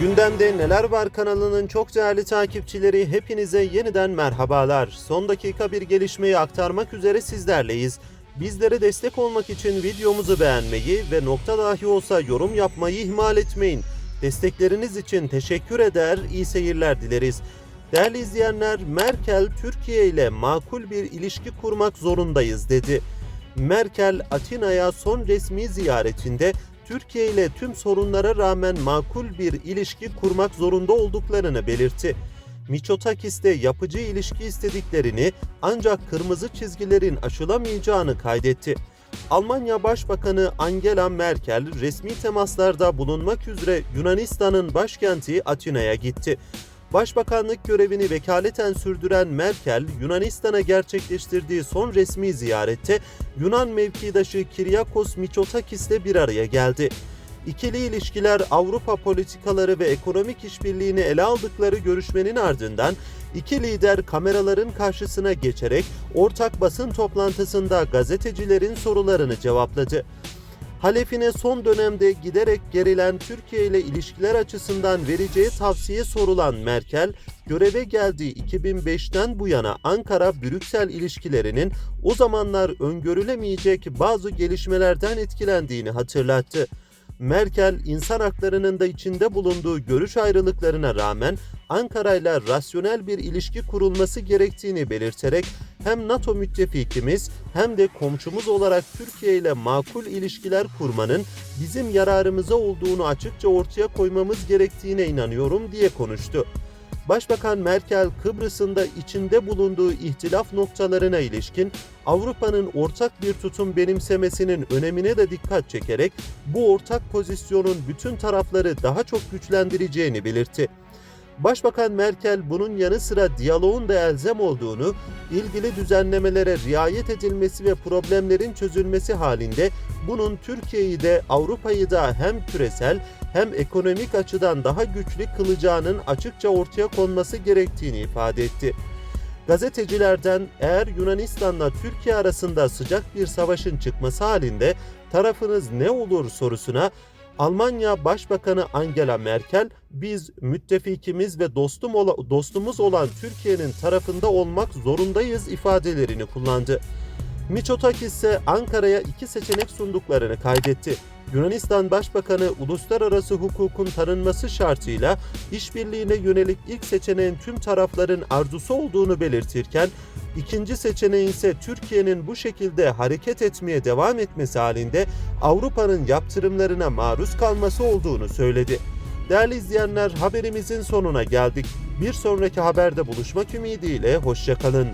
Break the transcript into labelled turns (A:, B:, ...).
A: Gündemde Neler Var kanalının çok değerli takipçileri hepinize yeniden merhabalar. Son dakika bir gelişmeyi aktarmak üzere sizlerleyiz. Bizlere destek olmak için videomuzu beğenmeyi ve nokta dahi olsa yorum yapmayı ihmal etmeyin. Destekleriniz için teşekkür eder, iyi seyirler dileriz. Değerli izleyenler, Merkel Türkiye ile makul bir ilişki kurmak zorundayız dedi. Merkel Atina'ya son resmi ziyaretinde Türkiye ile tüm sorunlara rağmen makul bir ilişki kurmak zorunda olduklarını belirtti. Miçotakis'te yapıcı ilişki istediklerini ancak kırmızı çizgilerin aşılamayacağını kaydetti. Almanya Başbakanı Angela Merkel resmi temaslarda bulunmak üzere Yunanistan'ın başkenti Atina'ya gitti. Başbakanlık görevini vekaleten sürdüren Merkel, Yunanistan'a gerçekleştirdiği son resmi ziyarette Yunan mevkidaşı Kiryakos Mitsotakis'le bir araya geldi. İkili ilişkiler Avrupa politikaları ve ekonomik işbirliğini ele aldıkları görüşmenin ardından iki lider kameraların karşısına geçerek ortak basın toplantısında gazetecilerin sorularını cevapladı. Halefine son dönemde giderek gerilen Türkiye ile ilişkiler açısından vereceği tavsiye sorulan Merkel, göreve geldiği 2005'ten bu yana Ankara-Brüksel ilişkilerinin o zamanlar öngörülemeyecek bazı gelişmelerden etkilendiğini hatırlattı. Merkel, insan haklarının da içinde bulunduğu görüş ayrılıklarına rağmen Ankara ile rasyonel bir ilişki kurulması gerektiğini belirterek hem NATO müttefikimiz hem de komşumuz olarak Türkiye ile makul ilişkiler kurmanın bizim yararımıza olduğunu açıkça ortaya koymamız gerektiğine inanıyorum diye konuştu. Başbakan Merkel Kıbrıs'ın da içinde bulunduğu ihtilaf noktalarına ilişkin Avrupa'nın ortak bir tutum benimsemesinin önemine de dikkat çekerek bu ortak pozisyonun bütün tarafları daha çok güçlendireceğini belirtti. Başbakan Merkel bunun yanı sıra diyaloğun da elzem olduğunu, ilgili düzenlemelere riayet edilmesi ve problemlerin çözülmesi halinde bunun Türkiye'yi de Avrupa'yı da hem küresel hem ekonomik açıdan daha güçlü kılacağının açıkça ortaya konması gerektiğini ifade etti. Gazetecilerden eğer Yunanistan'la Türkiye arasında sıcak bir savaşın çıkması halinde tarafınız ne olur sorusuna Almanya Başbakanı Angela Merkel biz müttefikimiz ve dostum ola, dostumuz olan Türkiye'nin tarafında olmak zorundayız ifadelerini kullandı. Mitsotakis ise Ankara'ya iki seçenek sunduklarını kaydetti. Yunanistan Başbakanı uluslararası hukukun tanınması şartıyla işbirliğine yönelik ilk seçeneğin tüm tarafların arzusu olduğunu belirtirken, ikinci seçeneğin ise Türkiye'nin bu şekilde hareket etmeye devam etmesi halinde Avrupa'nın yaptırımlarına maruz kalması olduğunu söyledi. Değerli izleyenler haberimizin sonuna geldik. Bir sonraki haberde buluşmak ümidiyle hoşçakalın.